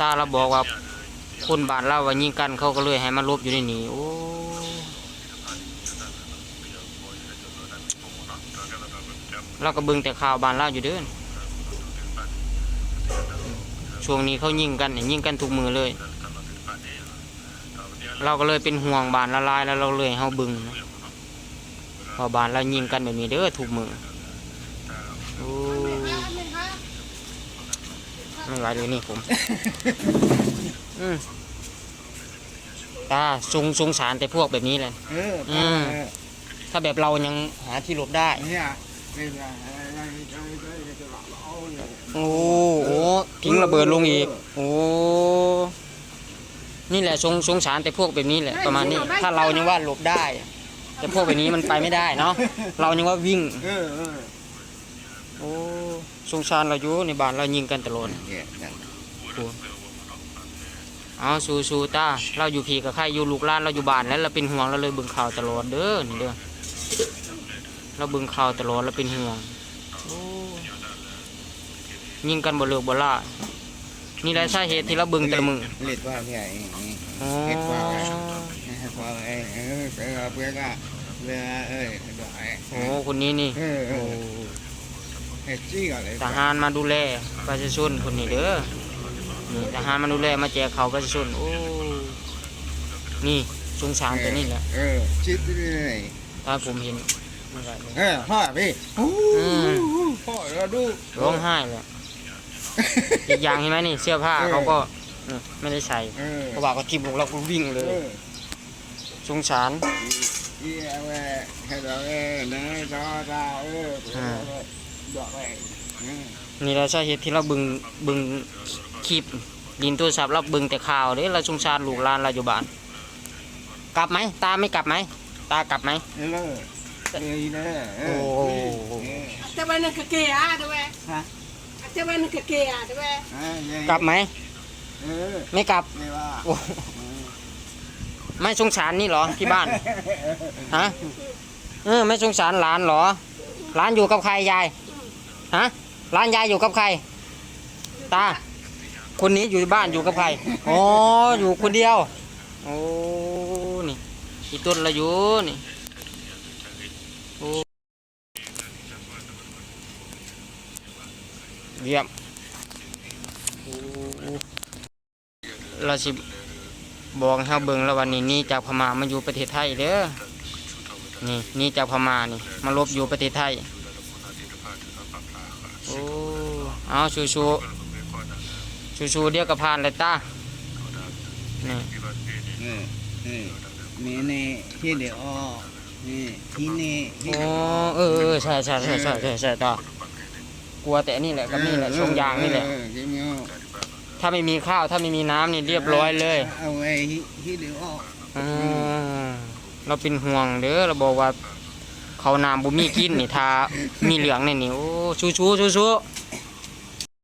ตาเราบอกว่าคนบ้านเราว่ายิงกันเขาก็เลยให้มาลบอยู่ในนี้โอ้เราก็เบิ่งแต่ข่าวบ้านเราอยู่เด้อช่วงนี้เขายิงกันเนี่ยยิงกันทุกมือเลย เราก็เลยเป็นห่วงบ้านละลายแล้วเราเลยเฮาเบึงนะเพอบ้านเรายิงกันแบบนี้เด้อทุกมือโอ้ ไม่ไหวเลยนี่ผมอืมตาสงสงสารแต่พวกแบบนี้เลย เอออืมถ้าแบบเรายังหาที่หลบได้เนี่ยนี่แหละอะไรจะเอาเนี่ยโอ้โหทิ้งระเบิดลงอีก โอ้นี่แหละสงสงสารแต่พวกแบบนี้แหละประมาณนี้ ถ้าเรายังว่าหลบได้ แต่พวกแบบนี้มันไปไม่ได้เนาะเรายังว่าวิ่งเออเออ โอ้สงสารเราอยู่ในบ้านเรายิงกันตลอดเนี่ยนั่นเอาสู้สู้ตาเราอยู่ผีกับใครอยู่ลูกหล้านเราอยู่บ้านแล้วเราเป็นห่วงเราเลยเบิ่งข่าวตลอดเด้อนี่เด้อเราเบิ่งข่าวตลอดเราเป็นห่วงโอ้ยิงกันบ่เลิกบ่ล่านี่แหละสาเหตุที่เราเบิ่งแต่ละมือเล็ดว่าไงอ๋อเล็ดว่าไงเล็ดว่าไงเออเพื่อเพื่อก็เพื่อเอ้ยดอกไอ้โอ้คนนี้นี่ ทหารมาดูแลประชาชนคนนี้เด้อนี่ทหารมาดูแลมาแจกเขาวประชาชนโอ้นี่สงสารตัวนี้แหละเออชิดเลยถ้าผมเห็นไม่ไหวเลยเออพ่อพี่พ่อเราดูร้องไห้เลยอีกอย่างเห็นไหมนี่เสื้อผ้าเขาก็เออไม่ได้ใส่เออเพราะว่าเขาจิ้มลงเราก็วิ่งเลยเออสงสารอีเอาไว้ให้เราเออเนยจอจาเออ ดอกไว้นี่แหละสาเหตุที่เราบึงบึงคลิปดินโทรศัพท์เราบึงแต่ข่าวเด้เราสงสารลูกหลานเราอยู่บ้าน กลับไหมตาไม่กลับไหมตากลับไหมเออเลยเนยโอ้ Até vai na caqueada, ué. Hã? Até vai na caqueada, ué. กลับไหมเออไม่กลับไม่ว่าโอ้ไม่สงสารนี่เหรอที่บ้านฮะเออไม่สงสารหลานเหรอหลานอยู่กับใครยาย ฮะหลานยายอยู่กับใคร ตา คนนี้อยู่บ้านอยู่กับใครอ๋ออยู่คนเดียว โอ้นี่อีต้นละอยู่นี่โอ้เยี่ยมโอ้เราสิบอกให้เฮาเบิ่งแล้ววันนี้นี่จากพม่ามาอยู่ประเทศไทยเด้อนี่นี่จากพม่านี่มาลบอยู่ประเทศไทย โอ้เอาชูชูชูชูเดียวกับผ่านเลยตานี่เออเออนี่นี่ที่เดี๋ยวนี่ที่นี่โอ้เออเออใช่ใช่ใช่ใช่ใช่ใช่ตากลัวแต่นี่แหละกับนี่แหละชงยางนี่แหละถ้าไม่มีข้าวถ้าไม่มีน้ำนี่เรียบร้อยเลยเอาไว้ที่เดียวเราเป็นห่วงเด้อเราบอกว่า เขาวน้ำบุมีกินนี่ทามีเหลืองในนี่โอ้ชูชูชูชู